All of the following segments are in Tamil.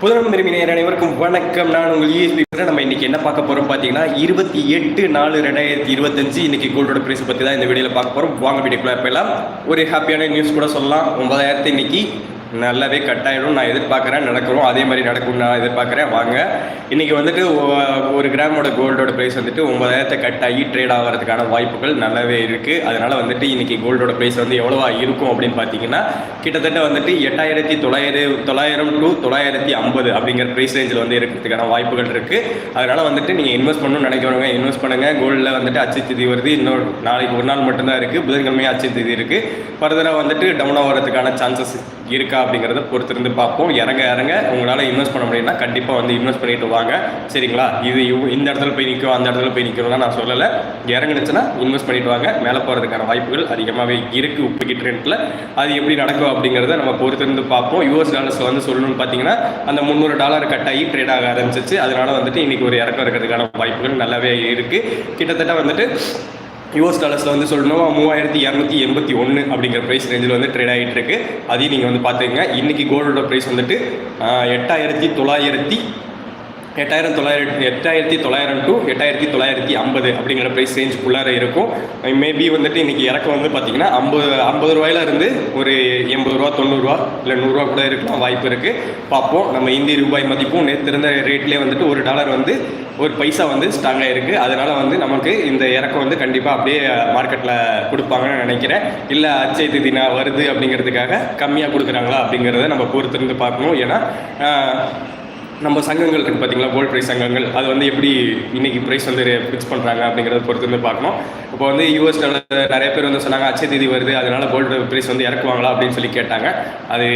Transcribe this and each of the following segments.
புதனம் விரும்பினர் அனைவருக்கும் வணக்கம். நான் உங்கள் யூஎஸ்பி நம்ம இன்னைக்கு என்ன பார்க்க போறோம் பார்த்தீங்கன்னா இருபத்தி எட்டு நாலு ரெண்டாயிரத்தி இருபத்தஞ்சு இன்னைக்கு கோல்டோட பிரைஸ் பற்றி தான் இந்த வீடியோவில் பார்க்க போறோம். வாங்க வீடியோக்குள்ள போயிடலாம். ஒரு ஹாப்பியான நியூஸ் கூட சொல்லலாம். ஒன்பதாயிரத்து இன்னைக்கு நல்லாவே கட் நான் எதிர்பார்க்குறேன் நடக்கிறோம் அதே மாதிரி நடக்கும் நான் எதிர்பார்க்குறேன். வாங்க. இன்றைக்கி வந்துட்டு ஒ- ஒரு கிராமோட கோல்டோட ப்ரைஸ் வந்துட்டு ஒன்பதாயிரத்தை கட் ஆகி ட்ரேட் ஆகிறதுக்கான வாய்ப்புகள் நல்லாவே இருக்குது அதனால் வந்துட்டு இன்றைக்கி கோல்டோட ப்ரைஸ் வந்து எவ்வளவா இருக்கும் அப்படின்னு பார்த்தீங்கன்னா கிட்டத்தட்ட வந்துட்டு எட்டாயிரத்தி தொள்ளாயிரம் தொள்ளாயிரம் டு தொள்ளாயிரத்தி ஐம்பது அப்படிங்கிற ப்ரைஸ் ரேஞ்சில் வந்து இருக்கிறதுக்கான வாய்ப்புகள் இருக்குது அதனால் வந்துட்டு நீங்கள் இன்வெஸ்ட் பண்ணணும்னு நினைக்கிறவங்க இன்வெஸ்ட் பண்ணுங்கள் கோல்டில் வந்துட்டு அச்சு திதி வருது. இன்னொரு நாளைக்கு ஒரு நாள் மட்டும்தான் இருக்குது புதன்கிழமையும் அச்சு திதி இருக்குது ஃபர்தராக வந்துட்டு டவுன் ஆகிறதுக்கான சான்சஸ் இருக்கா அப்படிங்கிறத பொறுத்திருந்து பார்ப்போம். இறங்க இறங்க உங்களால் இன்வெஸ்ட் பண்ண முடியும்னா கண்டிப்பாக வந்து இன்வெஸ்ட் பண்ணிட்டு வாங்க. சரிங்களா? இது இந்த இடத்துல போய் நிற்கும் அந்த இடத்துல போய் நிற்கணும்லாம் நான் சொல்லலை. இறங்குனுச்சுன்னா இன்வெஸ்ட் பண்ணிட்டு வாங்க. மேலே போகிறதுக்கான வாய்ப்புகள் அதிகமாகவே இருக்குது உப்புக்கி ட்ரெண்டில் அது எப்படி நடக்கும் அப்படிங்கிறத நம்ம பொறுத்திருந்து பார்ப்போம். யூஎஸ் டாலர்ஸ் வந்து சொல்லணும்னு பார்த்தீங்கன்னா அந்த முந்நூறு டாலர் கட் ஆகி ட்ரேட் ஆக ஆரம்பிச்சிச்சு. அதனால வந்துட்டு இன்னைக்கு ஒரு இறக்கம் இருக்கிறதுக்கான வாய்ப்புகள் நல்லாவே இருக்குது கிட்டத்தட்ட வந்துட்டு யூஎஸ் டாலர்ஸில் வந்து சொல்லணும்னா மூவாயிரத்தி இரநூத்தி எண்பத்தி ஒன்று அப்படிங்கிற ப்ரைஸ் ரேஞ்சில் வந்து ட்ரேட் ஆகிட்டு இருக்கு அதையும் நீங்கள் வந்து பார்த்துக்கங்க. இன்னைக்கு கோல்டோட ப்ரைஸ் வந்துட்டு எட்டாயிரத்தி தொள்ளாயிரத்தி எட்டாயிரம் தொள்ளாயிரத்தி எட்டாயிரத்தி தொள்ளாயிரம் டு எட்டாயிரத்தி தொள்ளாயிரத்தி ஐம்பது அப்படிங்கிற ப்ரைஸ் ரேஞ்சுக்குள்ளார இருக்கும். மேபி வந்துட்டு இன்னைக்கு இறக்கம் வந்து பார்த்தீங்கன்னா ஐம்பது ஐம்பது ரூபாயில இருந்து ஒரு எண்பது ரூபா தொண்ணூறுரூவா இல்லை நூறுரூவா கூட இருக்கலாம் வாய்ப்பு இருக்குது பார்ப்போம் நம்ம இந்திய ரூபாய் மதிப்பும் நேற்று இருந்த ரேட்லேயே வந்துட்டு ஒரு டாலர் வந்து ஒரு பைசா வந்து ஸ்ட்ராங்காக இருக்குது அதனால் வந்து நமக்கு இந்த இறக்கம் வந்து கண்டிப்பாக அப்படியே மார்க்கெட்டில் கொடுப்பாங்கன்னு நினைக்கிறேன். இல்லை அச்சை திதினா வருது அப்படிங்கிறதுக்காக கம்மியாக கொடுக்குறாங்களா அப்படிங்கிறத நம்ம பொறுத்திருந்து பார்க்கணும். ஏன்னா நம்ம சங்கங்கள் இருக்குது பார்த்தீங்களா கோல்ட் ப்ரைஸ் சங்கங்கள் அது வந்து எப்படி இன்னைக்கு ப்ரைஸ் வந்து ஃபிக்ஸ் பண்ணுறாங்க அப்படிங்கிறத பொறுத்து வந்து பார்க்கணும். இப்போ வந்து யூஎஸ் நிறைய பேர் வந்து சொன்னாங்க அச்சை தேதி வருது அதனால கோல்டு ப்ரைஸ் வந்து இறக்குவாங்களா அப்படின்னு சொல்லி கேட்டாங்க. அது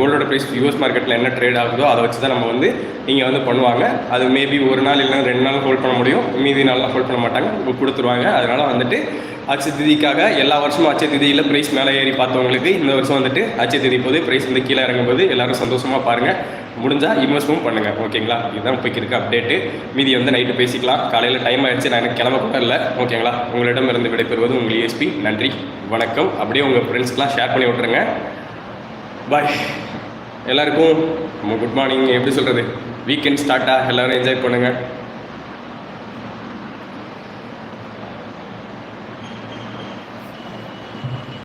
கோல்டோட ப்ரைஸ் யூஎஸ் மார்க்கெட்டில் என்ன ட்ரேட் ஆகுதோ அதை வச்சு தான் நம்ம வந்து நீங்கள் வந்து பண்ணுவாங்க. அது மேபி ஒரு நாள் இல்லைன்னா ரெண்டு நாள் ஹோல்ட் பண்ண முடியும். மீதி நாள்லாம் ஹோல்ட் பண்ண மாட்டாங்க கொடுத்துருவாங்க. அதனால் வந்துட்டு அச்சை திதிக்காக எல்லா வருஷமும் அச்சை திதியில் ப்ரைஸ் மேலே ஏறி பார்த்தவங்களுக்கு இந்த வருஷம் வந்துட்டு அச்சை திதி போது ப்ரைஸ் வந்து கீழே இறங்கும்போது எல்லாரும் சந்தோஷமாக பாருங்கள் முடிஞ்சால் இன்வெஸ்ட்மெண்ட் பண்ணுங்கள் ஓகேங்களா? இதுதான் இப்போக்கி இருக்க அப்டேட்டு மீதி வந்து நைட்டு பேசிக்கலாம். காலையில் டைம் ஆகிடுச்சு நான் எனக்கு கிளம்ப கூட இல்லை. ஓகேங்களா? உங்களிடம் இருந்து விடைபெறுவது உங்கள் ESP நன்றி. வணக்கம். அப்படியே உங்கள் ஃப்ரெண்ட்ஸ்க்கெலாம் ஷேர் பண்ணி விட்ருங்க பாய் எல்லாருக்கும் குட் மார்னிங் எப்படி சொல்கிறது வீக்கெண்ட் ஸ்டார்ட்டாக எல்லோரும் என்ஜாய் பண்ணுங்கள்